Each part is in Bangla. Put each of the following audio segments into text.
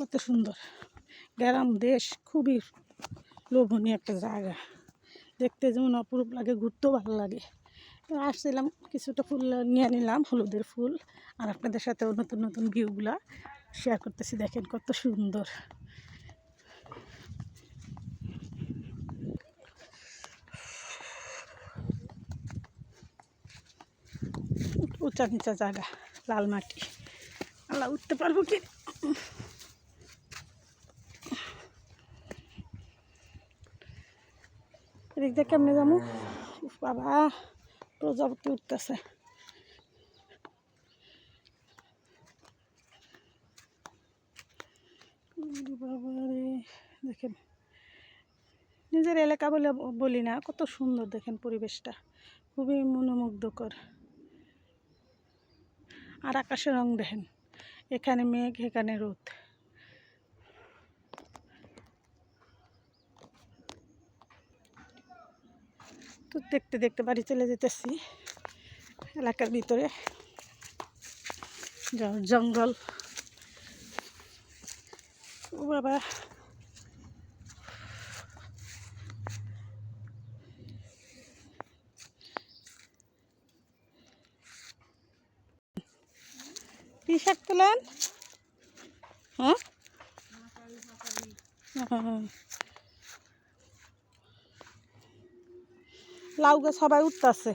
কত সুন্দর। গ্রাম, দেশ খুবই লোভনীয় একটা জায়গা। দেখতে যেমন অপরূপ লাগে, ঘুরতেও ভালো লাগে। তো আসছিলাম, কিছুটা ফুল নিয়ে নিলাম, হলুদের ফুল। আর আপনাদের সাথেও নতুন নতুন ভিউগুলা শেয়ার করতেছি, দেখেন কত সুন্দর। উঁচা নিচা জায়গা, লাল মাটি। আল্লাহ, উঠতে পারব কি? এদিক দিয়ে কেমনে যাব বাবা, প্রজাপতি উঠতেছে। দেখেন। নিজের এলাকা বলে বলি না, কত সুন্দর দেখেন পরিবেশটা। খুবই মনোমুগ্ধকর। আর আকাশের রং দেখেন, এখানে মেঘ, এখানে রোদ। তো দেখতে দেখতে বাড়ি চলে যেতেছি এলাকার ভিতরে। জঙ্গল। ও বাবা। কি শাক তোলেন? হ্যাঁ। লাউ গাছ সবাই উঠতেছে।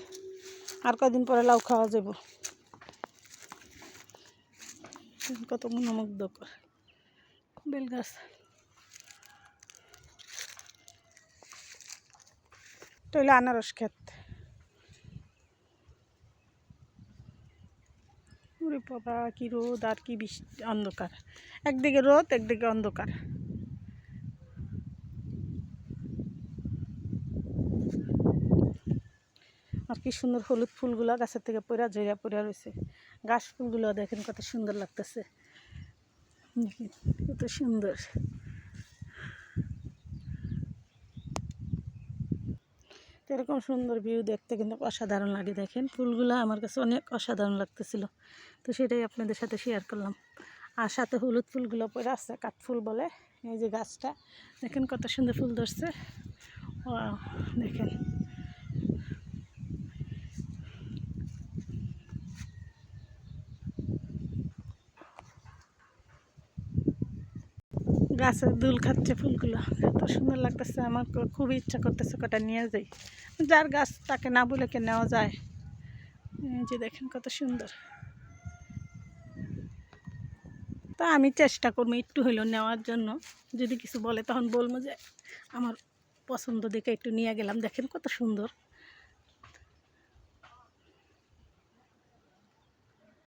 আর কদিন পরে লাউ খাওয়া যাব কত মনোমুগ্ধকর। বেল গাছ। এটা আনারস ক্ষেত। বাবা কি রোদ আর কি বৃষ্টি অন্ধকার। একদিকে রোদ, একদিকে অন্ধকার। কি সুন্দর হলুদ ফুলগুলো গাছের থেকে পড়া ঝইরা পড়া রয়েছে গাছ ফুলগুলো দেখেন কত সুন্দর লাগতেছে। কত সুন্দর। এরকম সুন্দর ভিউ দেখতে কিন্তু অসাধারণ লাগে দেখেন। ফুলগুলো আমার কাছে অনেক অসাধারণ লাগতেছিল। তো সেটাই আপনাদের সাথে শেয়ার করলাম। আর সাথে হলুদ ফুলগুলো পরে আছে কাঠফুল বলে, এই যে গাছটা। দেখেন কত সুন্দর ফুল ধরছে। দেখেন। গাছের দুল খাচ্ছে ফুলগুলো। এত সুন্দর লাগতেছে আমার খু- খুবই ইচ্ছা করতেছে কটা নিয়ে যাই। যার গাছ তাকে না বলে কে নেওয়া যায়? যে দেখেন কত সুন্দর। তা আমি চেষ্টা করব একটু হইলেও নেওয়ার জন্য। যদি কিছু বলে তখন বলব যে, আমার পছন্দ দেখে একটু নিয়ে গেলাম। দেখেন কত সুন্দর।